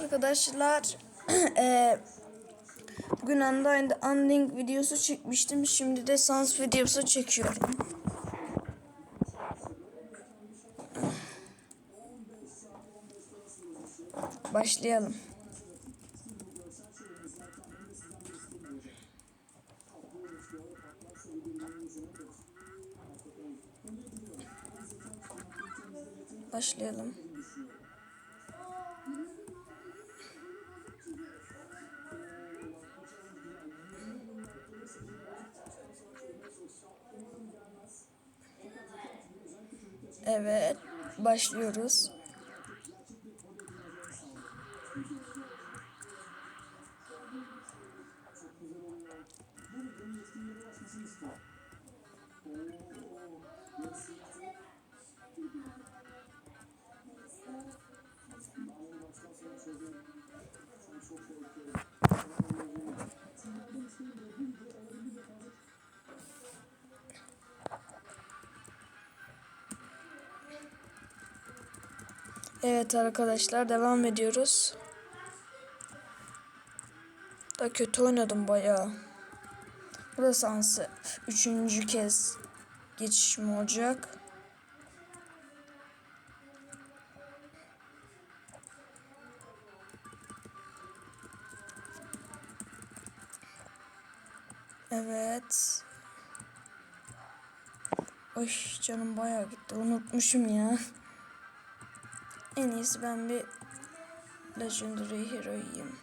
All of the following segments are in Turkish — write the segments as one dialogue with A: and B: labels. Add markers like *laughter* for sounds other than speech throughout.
A: Arkadaşlar eee *clears throat* bugün Undying Unlink videosu çekmiştim. Şimdi de Sans videosu çekiyorum. Başlayalım. Başlayalım. Başlıyoruz. Evet arkadaşlar devam ediyoruz. Da kötü oynadım bayağı. Burası sansı üçüncü kez geçişim olacak. Evet. Oy canım bayağı gitti. Unutmuşum ya. *laughs* En iyisi ben bir Legendary Hero'yim.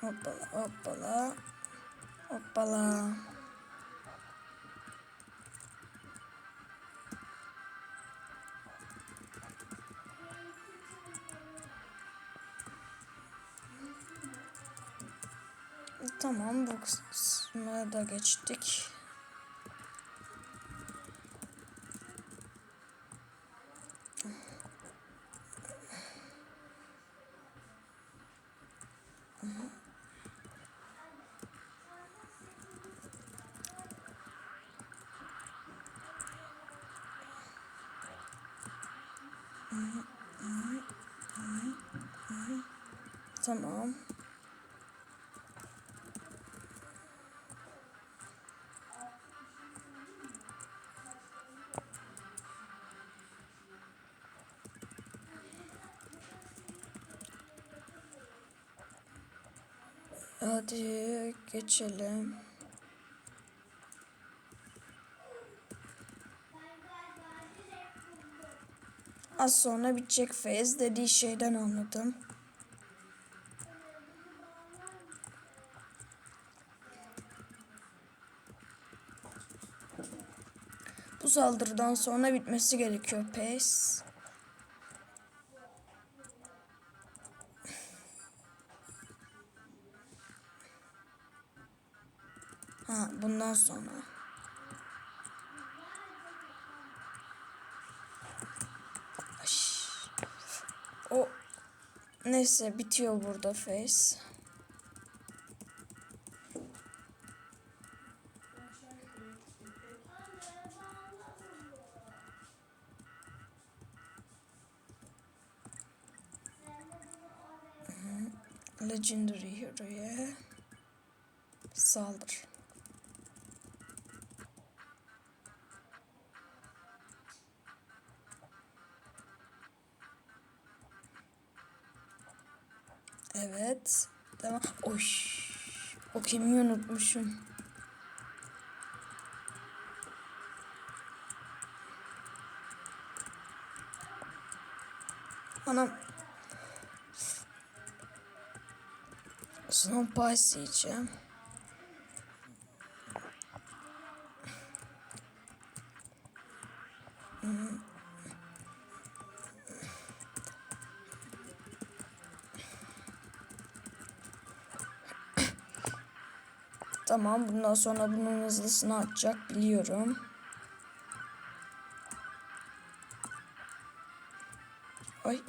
A: Hoppala hoppala. Hoppala. Tamam bu kısmı da geçtik. Tamam. Hadi geçelim. Az sonra bitecek fez dediği şeyden anladım. Bu saldırıdan sonra bitmesi gerekiyor pes. Ha bundan sonra. Ay. O neyse bitiyor burada face. Legendary Hero'ya saldır. Evet. Devam. Oy. O kemiği unutmuşum. Anam. Son pas yiyeceğim. Tamam bundan sonra bunun hızlısını atacak biliyorum. Ay.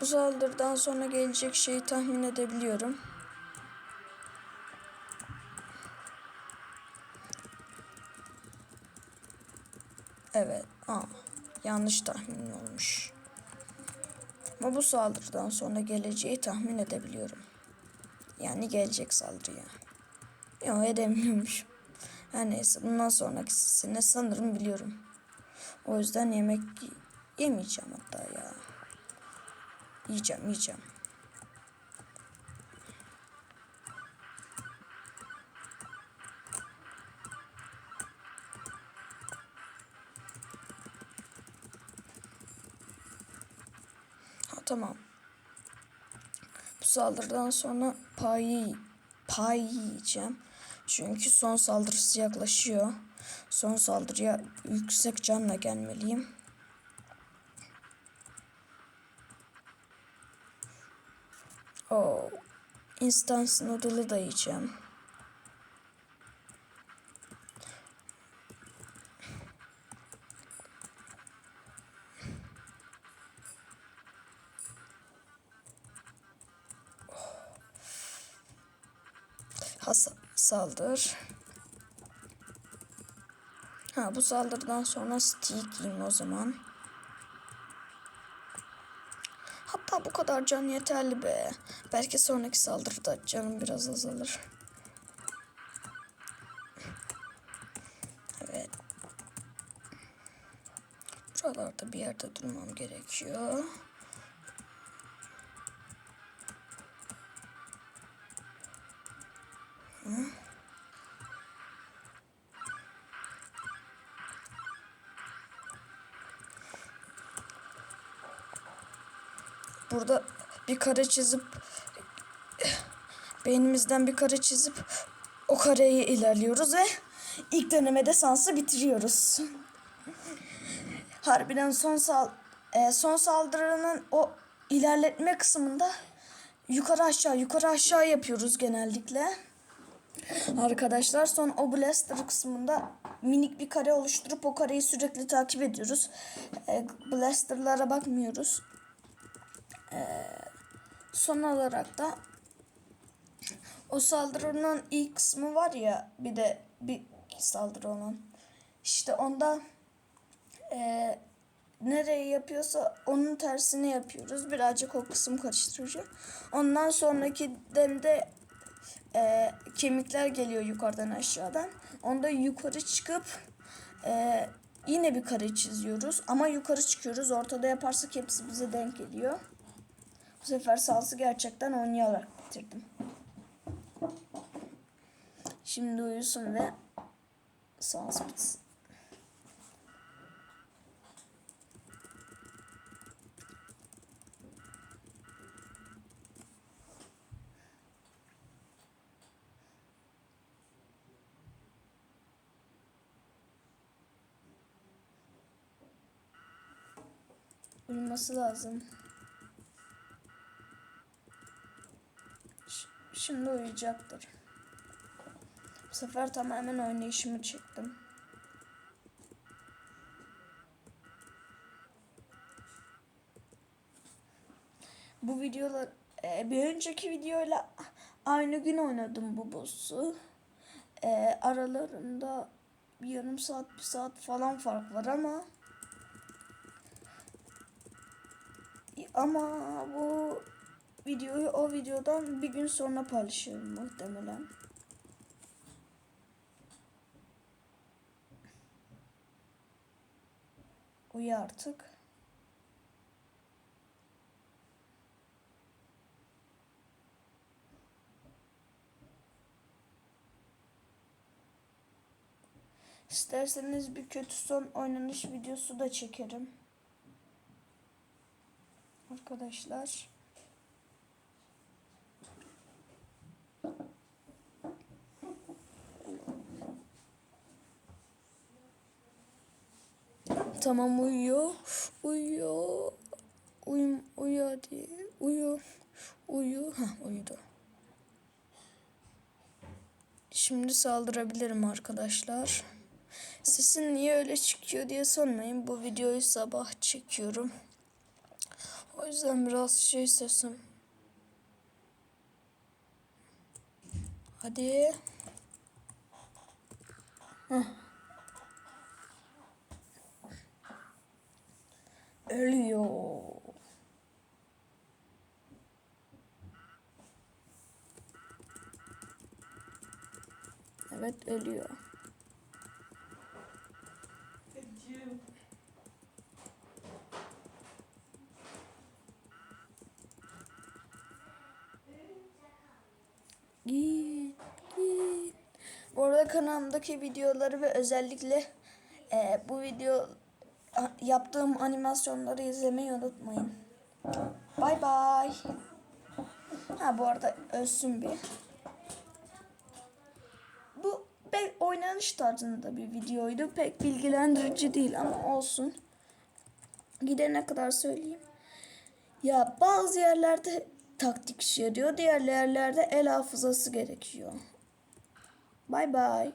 A: Bu saldırıdan sonra gelecek şeyi tahmin edebiliyorum. Yanlış tahmin olmuş. Ama bu saldırıdan sonra geleceği tahmin edebiliyorum. Yani gelecek saldırıya. Yok edemiyormuş. Her neyse bundan sonrakisini sanırım biliyorum. O yüzden yemek yemeyeceğim hatta ya. Yiyeceğim yiyeceğim. Tamam. Bu saldırıdan sonra payı pay yiyeceğim. Çünkü son saldırısı yaklaşıyor. Son saldırıya yüksek canla gelmeliyim. O Instance noodle'ı da yiyeceğim. Has saldır. Ha bu saldırıdan sonra stick yiyeyim o zaman. Hatta bu kadar can yeterli be. Belki sonraki saldırıda canım biraz azalır. Evet. Buralarda bir yerde durmam gerekiyor. Burada bir kare çizip beynimizden bir kare çizip o kareyi ilerliyoruz ve ilk denemede sansı bitiriyoruz. Harbiden son sal e, son saldırının o ilerletme kısmında yukarı aşağı yukarı aşağı yapıyoruz genellikle. Arkadaşlar son o blaster kısmında minik bir kare oluşturup o kareyi sürekli takip ediyoruz. E, blasterlara bakmıyoruz. Son olarak da o saldırının ilk kısmı var ya bir de bir saldırı olan. İşte onda eee nereye yapıyorsa onun tersini yapıyoruz. Birazcık o kısım karıştırıcı. Ondan sonraki de eee, kemikler geliyor yukarıdan aşağıdan. Onda yukarı çıkıp eee, yine bir kare çiziyoruz. Ama yukarı çıkıyoruz. Ortada yaparsak hepsi bize denk geliyor. Bu sefer salsı gerçekten oynayarak bitirdim. Şimdi uyusun ve sans bitsin. Uyuması lazım. Şimdi uyuyacaktır. Bu sefer tamamen oynayışımı çektim. Bu videolar e, bir önceki videoyla aynı gün oynadım bu boss'u. E, aralarında bir yarım saat bir saat falan fark var ama ama bu videoyu o videodan bir gün sonra paylaşıyorum muhtemelen. Uyu artık. İsterseniz bir kötü son oynanış videosu da çekerim. Arkadaşlar. Tamam uyuyor. Uyuyor. Uyum, uyu hadi. Uyu. Uyu. Heh, uyudu. Şimdi saldırabilirim arkadaşlar. Sesin niye öyle çıkıyor diye sormayın. Bu videoyu sabah çekiyorum. O yüzden biraz şey sesim. Hadi. Heh. Ölüyor. Evet ölüyor. Git, git. Bu arada kanalımdaki videoları ve özellikle e, bu video yaptığım animasyonları izlemeyi unutmayın. Bay bay. Ha bu arada ölsün bir. Bu pek oynanış tarzında bir videoydu. Pek bilgilendirici değil ama olsun. Gidene kadar söyleyeyim. Ya bazı yerlerde taktik işe yarıyor. Diğer yerlerde el hafızası gerekiyor. Bay bay.